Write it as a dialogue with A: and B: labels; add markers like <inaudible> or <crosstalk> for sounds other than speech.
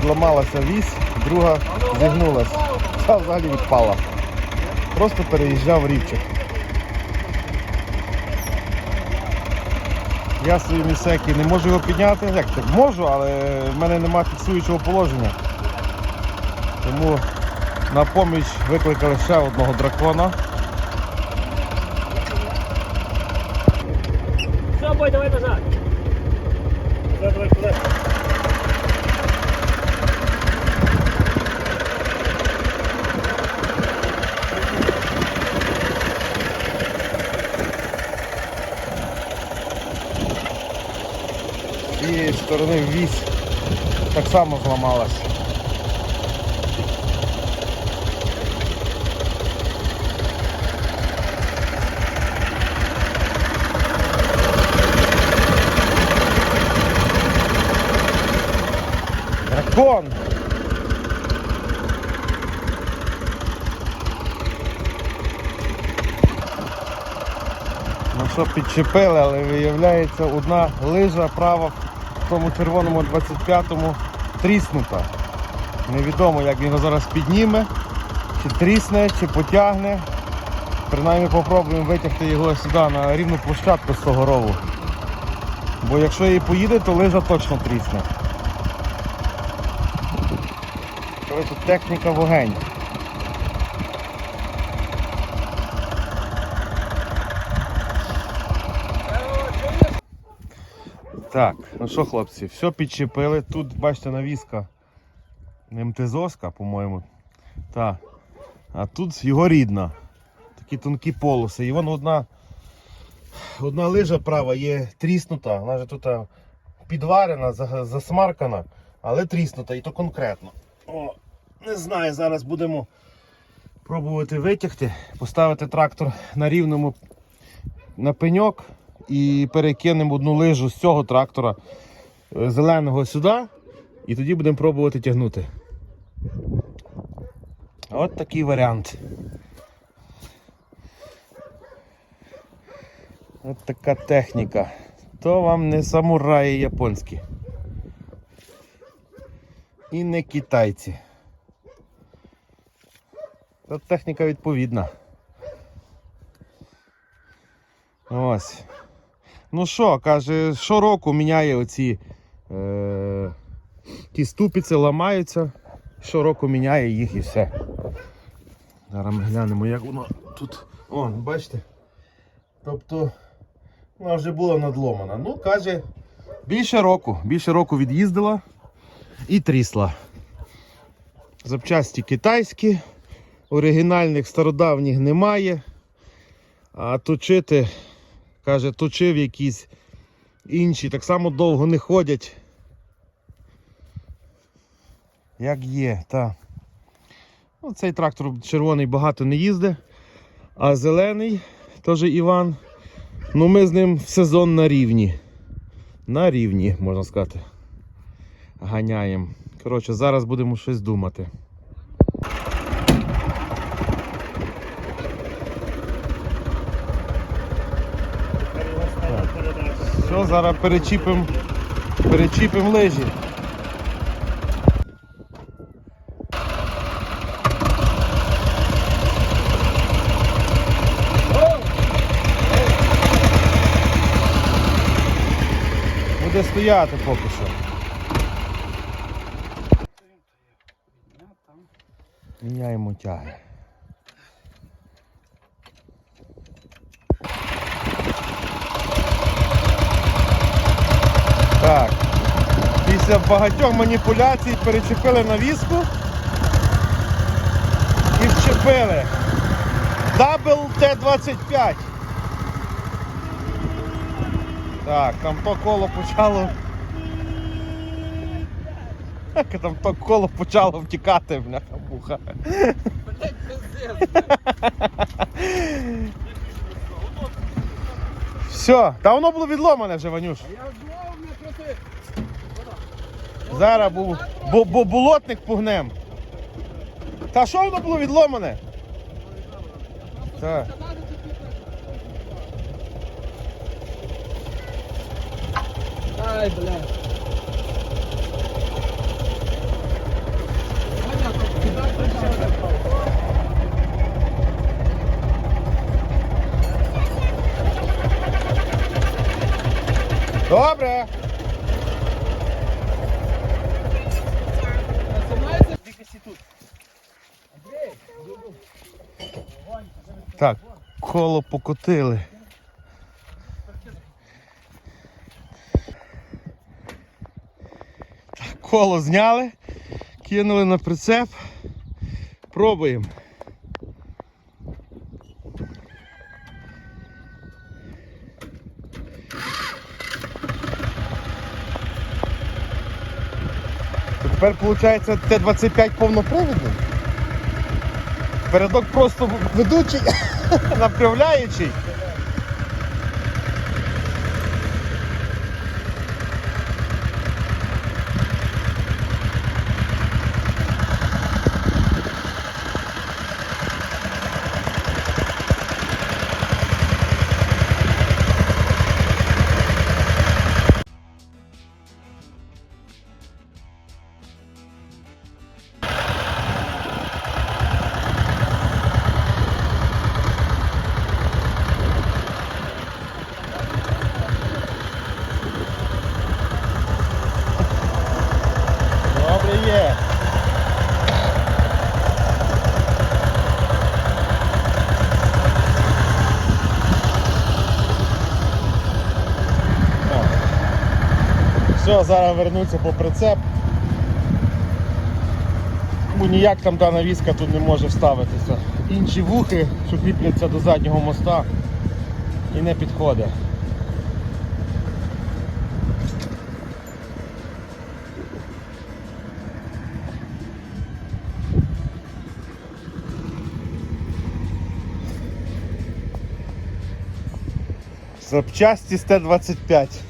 A: відламалася вісь, друга зігнулася. Ця взагалі відпала. Просто переїжджав рівчик. Я свої місеки не можу його підняти. Як так? Можу, але в мене немає фіксуючого положення. Тому на поміч викликали ще одного дракона.
B: Все, бой, давай назад.
A: Сторони вісь так само зламалась. Дракон! Ну що, підчепили, але виявляється одна лижа права тому червоному 25-му тріснута. Невідомо, як він його зараз підніме, чи трісне, чи потягне. Принаймні попробуємо витягти його сюди на рівну площадку з того рову. Бо якщо її поїде, то лижа точно трісне. Коротше, техніка вогень. Так, ну що, хлопці, все підчепили. Тут, бачите, навіска МТЗовська, по-моєму. Та. А тут його рідна. Такі тонкі полоси. І вон одна, одна лижа права є тріснута. Вона ж тут підварена, засмаркана, але тріснута, і то конкретно. О, не знаю, зараз будемо пробувати витягти, поставити трактор на рівному на пеньок і перекинемо одну лижу з цього трактора е, зеленого сюди, і тоді будемо пробувати тягнути. От такий варіант. От така техніка. То вам не самураї японські. І не китайці. Та техніка відповідна. Ось. Ну що, каже, щороку міняє оці е, ті ступиці, ламаються. Щороку міняє їх і все. Зараз ми глянемо, як воно тут. О, бачите? Тобто вона вже була надломана. Ну, каже, більше року, більше року від'їздила і трісла. Запчасті китайські, оригінальних стародавніх немає. А точити, каже, точив якісь інші, так само довго не ходять. Як є, та. Ну, цей трактор червоний багато не їздить, а зелений, теж Іван. Ну ми з ним в сезон на рівні. На рівні, можна сказати. Ганяємо. Коротше, зараз будемо щось думати. Все, зараз перечіпимо перечіпим лижі. Буде стояти поки що. Міняємо тяги. Так. Після багатьох маніпуляцій перечепили навіску і вчепили. Дабл Т-25. Так, там то коло почало. Там то коло почало втікати, бляха муха. Все, та воно було відломане вже, Ванюш. Зараз був бо, бо, болотник пугнем. Та що воно було відломане? Так.
B: Ай, блядь.
A: Добре. Так, коло покотили. Так, коло зняли, кинули на прицеп. Пробуємо. Тепер виходить Т-25 повнопривідний. Передок просто ведучий, <laughs> направляючий. Все, зараз вернуться по прицеп. Ну, ніяк там дана візка тут не може вставитися. Інші вухи, що кріпляться до заднього моста і не підходить. Запчасті з Т-25.